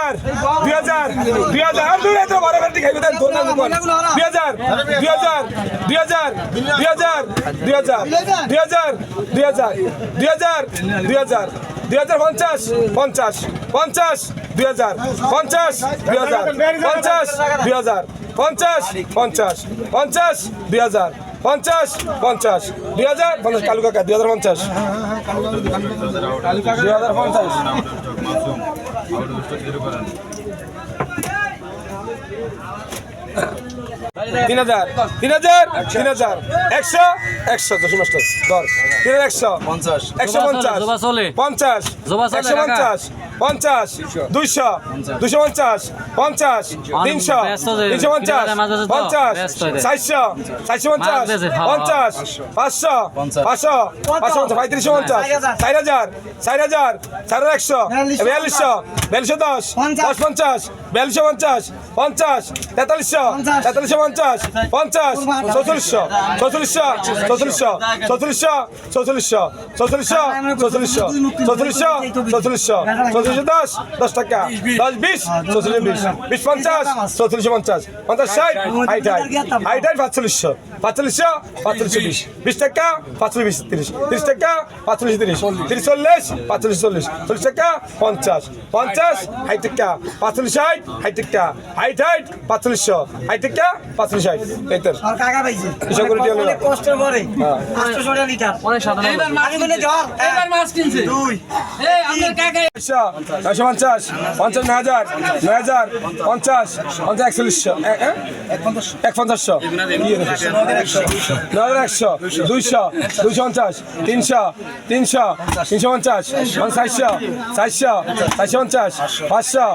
হাজার দুই হাজার দুই হাজার আর দুই হাজার বারো ঘণ্টা খাইবে দেন ধরে দুই হাজার দুই হাজার দুই হাজার দুই হাজার দুই হাজার দুই হাজার দুই হাজার দুই হাজার দুই হাজার দুই হাজার পঞ্চাশ পঞ্চাশ পঞ্চাশ দুই হাজার পঞ্চাশ দুই হাজার পঞ্চাশ দুই হাজার পঞ্চাশ পঞ্চাশ পঞ্চাশ দুই হাজার পঞ্চাশ পঞ্চাশ দুই হাজার পঞ্চাশ কালু কাকা দুই হাজার পঞ্চাশ দুই হাজার পঞ্চাশ ఆవిడ దృష్టిలో తీరుకోనండి তিন হাজার তিন হাজার তিন হাজার। একশো একশো দশ মাস্টার দর তিন হাজার একশো। পঞ্চাশ। একশো পঞ্চাশ। জোবা চলে। পঞ্চাশ। জোবা চলে, একশো। পঞ্চাশ। পঞ্চাশ। দুইশো। দুশো পঞ্চাশ। পঞ্চাশ। তিনশো। তিনশো। পঞ্চাশ। পঞ্চাশ। চারশো। চারশো পঞ্চাশ। পঞ্চাশ। পাঁচশো। পাঁচশো। পাঁচশো পঞ্চাশ। পঁয়ত্রিশশো পঞ্চাশ। চার হাজার। চার হাজার। চার হাজার একশো। বিয়াল্লিশশো। বিয়াল্লিশশো। দশ। দশ পঞ্চাশ। বিয়াল্লিশশো পঞ্চাশ। পঞ্চাশ। তেতাল্লিশশো। তেতাল্লিশশো পঞ্চাশ পঞ্চাশ। চৌচল্লিশশো চৌচল্লিশশো চৌচল্লিশশো চৌচল্লিশশো চৌচল্লিশশো চৌচল্লিশশো চৌচল্লিশশো চৌচল্লিশশো চৌচল্লিশশো চৌচল্লিশশো দশ দশ টাকা দশ বিশ চৌচল্লিশ বিশ বিশ পঞ্চাশ চৌচল্লিশশো পঞ্চাশ পঞ্চাশ ষাট হাইট হাইট হাইট হাইট পাঁচচল্লিশশো পাঁচচল্লিশশো পাঁচচল্লিশশো বিশ বিশ টাকা পাঁচচল্লিশ বিশ তিরিশ তিরিশ টাকা পাঁচচল্লিশ তিরিশ তিরিশ চল্লিশ পাঁচচল্লিশ চল্লিশ চল্লিশ টাকা পঞ্চাশ পঞ্চাশ হাইট টাকা পাঁচচল্লিশ হাইট হাইট টাকা হাইট হাইট পাঁচচল্লিশশো হাইট টাকা পাঁচচল্লিশ হাইট এই তোর। আর কাকা পাইছে। কিসব করে দিয়ে হলো? অনেক কষ্টের পরে? আটশো টাকা লিটার। অনেক সাধারণ। আমি বলে জ্বর। এবার মাছ কিনছে। দুই। এই আপনার কাকা নয়শো নয়শো পঞ্চাশ পঞ্চাশ হাজার নয় হাজার পঞ্চাশ পঞ্চাশ একচল্লিশশো। এ- এ? এক পঞ্চাশশো নয় একশো দুইশো দুইশো পঞ্চাশ তিনশো তিনশো তিনশো পঞ্চাশ চারশো চারশো চারশো পঞ্চাশ পাঁচশো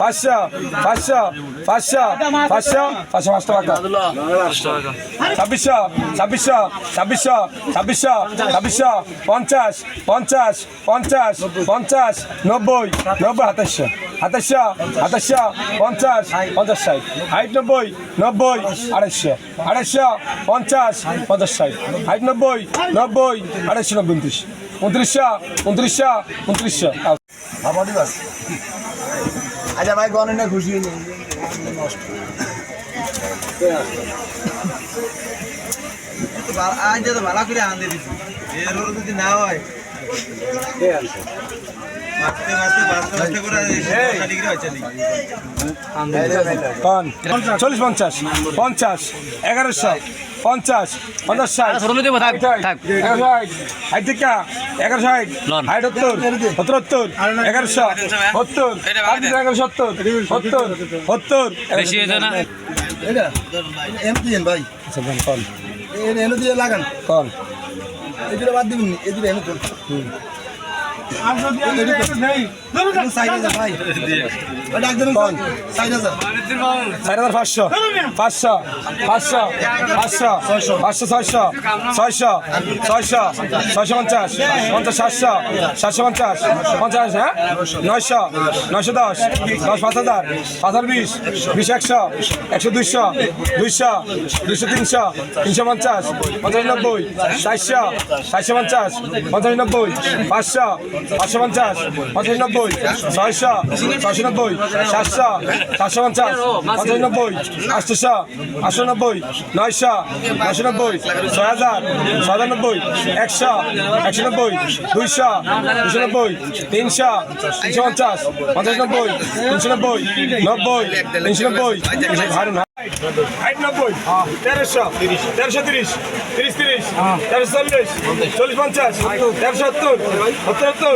পাঁচশো পাঁচশো পাঁচশো পাঁচশো পাঁচশো পাঁচশো টাকা। ছাব্বিশশো ছাব্বিশশো ছাব্বিশশো ছাব্বিশশো ছাব্বিশশো, পঞ্চাশ পঞ্চাশ পঞ্চাশ পঞ্চাশ, নব্বই নব্বই, সাতাশশো সাতাশশো সাতাশশো, পঞ্চাশ পঞ্চাশ ষাট হাইট নব্বই নব্বই, আড়াইশো আড়াইশো, পঞ্চাশ পঞ্চাশ ষাট হাইট নব্বই নব্বই, আড়াইশো, নব্বই, উনত্রিশ, উনত্রিশশো উনত্রিশশো উনত্রিশশো। আচ্ছা ভাই, গণনা খুশি আজ তো ভালো করে আনতে দিচ্ছি এর যদি না হয় চল্লিশ পঞ্চাশ পঞ্চাশ এগারোশো পঞ্চাশ পঞ্চাশ ষাট ষাট টিকা এগারো ষাট ষাট সত্তর সত্তর এগারোশো সত্তর এগারো সত্তর সত্তর সত্তর। এটা? এম দিয়েন ভাই। কল। এর এনে দিয়ে লাগান। কল। এদিকে বাদ দিবেন এদিকে এনে চার হাজার পাঁচশো। পাঁচশো। পাঁচশো। পাঁচশো। পাঁচশো ছয়শো। ছয়শো। ছয়শো। ছয়শো পঞ্চাশ। পঞ্চাশ সাতশো। সাতশো পঞ্চাশ। পঞ্চাশ হ্যাঁ? নয়শো। নয়শো দশ। দশ পাঁচ হাজার। পাঁচ হাজার বিশ। বিশ একশো। একশো দুইশো। দুইশো। দুইশো তিনশো। তিনশো পঞ্চাশ। পঞ্চাশ নব্বই। চারশো। চারশো পঞ্চাশ। পঞ্চাশ নব্বই। পাঁচশো। পাঁচশো পঞ্চাশ পঞ্চাশ নব্বই ছয়শো ছয়শো নব্বই সাতশো সাতশো পঞ্চাশ পঞ্চাশ নব্বই আটশোশো আটশো নব্বই নয়শো নয়শো নব্বই, ছয় হাজার ছয় হাজার নব্বই একশো একশো নব্বই, দুইশো দুশো নব্বই, তিনশো তিনশো পঞ্চাশ পঞ্চাশ নব্বই, তিনশো নব্বই নব্বই, তিনশো নব্বই হারুন হাইট নব্বই। তেরোশো। তেরোশো। তিরিশ তিরিশ। তিরিশ তেরোশো। চল্লিশ। চল্লিশ পঞ্চাশ। তেরোশো সত্তর। সত্তর সত্তর।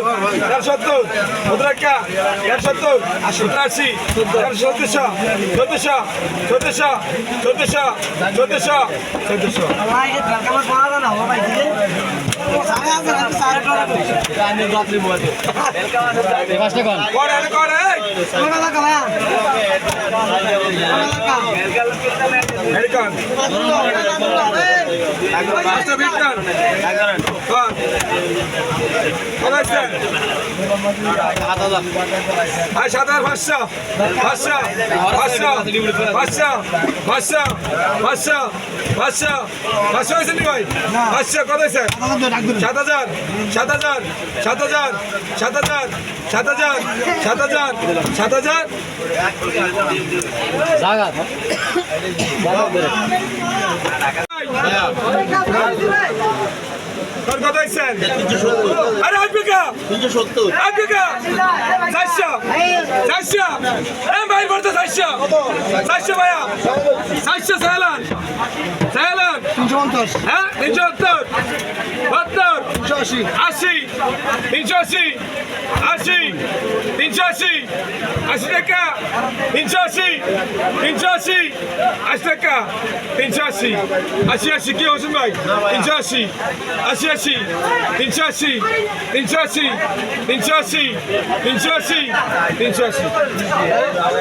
তেরোশো সত্তর। সত্তর একা তেরোশো সত্তর। সত্তর আশি। তেরোশো চোদ্দশো। চোদ্দশো। চোদ্দশো। চোদ্দশো। চোদ্দশো। চোদ্দশো। করে। American. সাত হাজার পাঁচশো পাঁচশো পাঁচশো পাঁচশো পাঁচশো পাঁচশো পাঁচশো পাঁচশো হয়েছে নি ভাই পাঁচশো কত হয়েছে সাত হাজার সাত হাজার সাত হাজার সাত হাজার সাত হাজার সাত হাজার সাত হাজার তোর কত হয়েছেন আরে আফ্রিকা আফ্রিকা চারশো চারশো ভাই বলতে চারশো চারশো ভাইয়া চারশো সাহেলান সাহেলান তিনশো পঞ্চাশ হ্যাঁ তিনশো সত্তর সত্তর তিনশো আশি আশি তিনশো আশি আশি তিনশো আশি আশি টাকা তিনশো আশি তিনশো আশি আশি টাকা তিনশো আশি আশি আশি কি হোসেন ভাই তিনশো আশি আশি আশি তিনশো আশি তিনশো আশি তিনশো আশি তিনশো আশি তিনশো আশি